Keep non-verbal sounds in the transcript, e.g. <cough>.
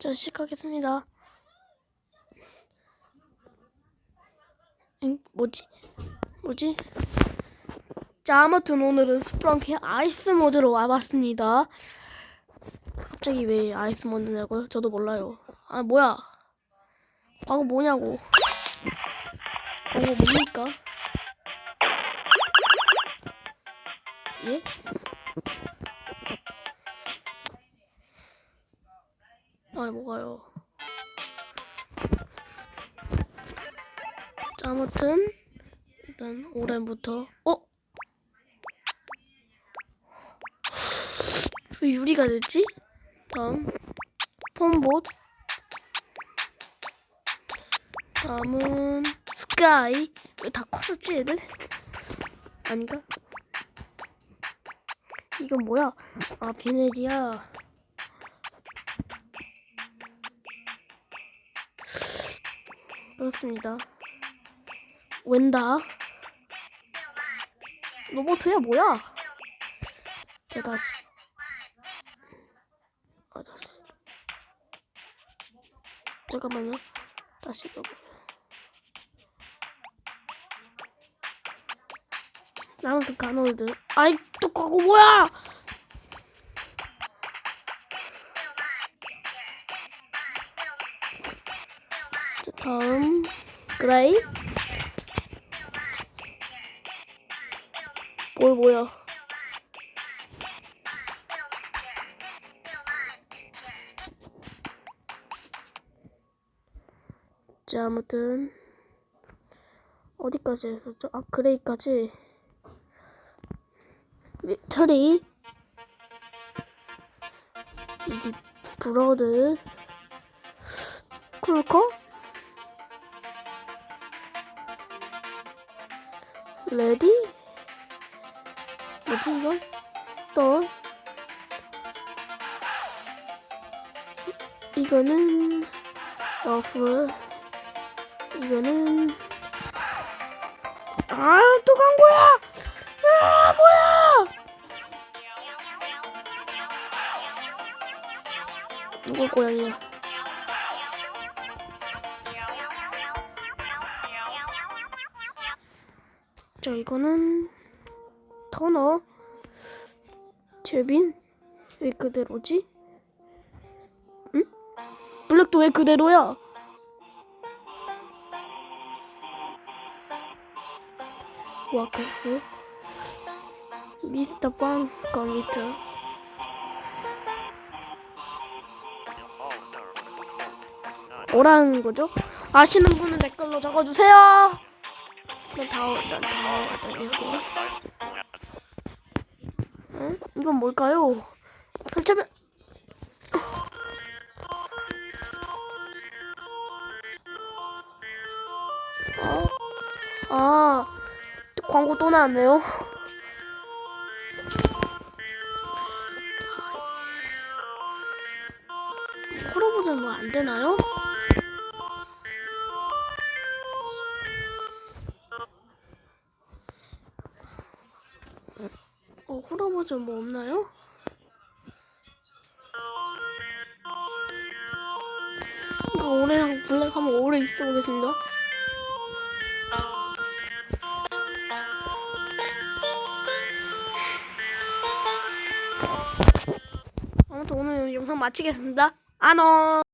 자, 시작하겠습니다. 응, 뭐지? 뭐지? 자, 아무튼 오늘은 스프렁키 아이스 모드로 와봤습니다. 갑자기 왜 아이스 모드냐고요? 저도 몰라요. 아, 뭐야? 과거 뭐냐고? 과거 뭡니까? 예? 아니 뭐가요? 자, 아무튼 일단 올해부터 어? 왜 유리가 됐지? 다음 폼봇 다음은 스카이 왜 다 컸었지 얘들? 아닌가? 이건 뭐야? 아 비네리아 그렇습니다. 웬다? 로보트야 뭐야? 자 다시. 아 다시. 잠깐만요. 다시 넣어보요. 아무튼 가놀드. 아이 또 과거 뭐야? 다음 그레이. 뭘 뭐야? 자 아무튼 어디까지 했었죠? 아 그레이까지 미터리 이제 브로드 쿨커 레디? 뭐지 이건? 썬 이거는 러프. 이거는 아또 광고야? 아 뭐야? 누구 고양이야 자 이거는 터너 제빈 왜 그대로지? 응? 블랙도 왜 그대로야? 와케스 미스터 빵 컴퓨터 뭐라는 거죠? 아시는 분은 댓글로 적어주세요. 다음 일단 다음 일단 읽고. 응? 이건 뭘까요? 설치면 어? 아, 또 광고 또 나왔네요. <laughs> 콜로버전 뭐안 되나요? 어, 호러 버전 뭐 없나요? 이거 오래 블랙 하면 오래 있어 보겠습니다. 아무튼 오늘 영상 마치겠습니다. 안녕.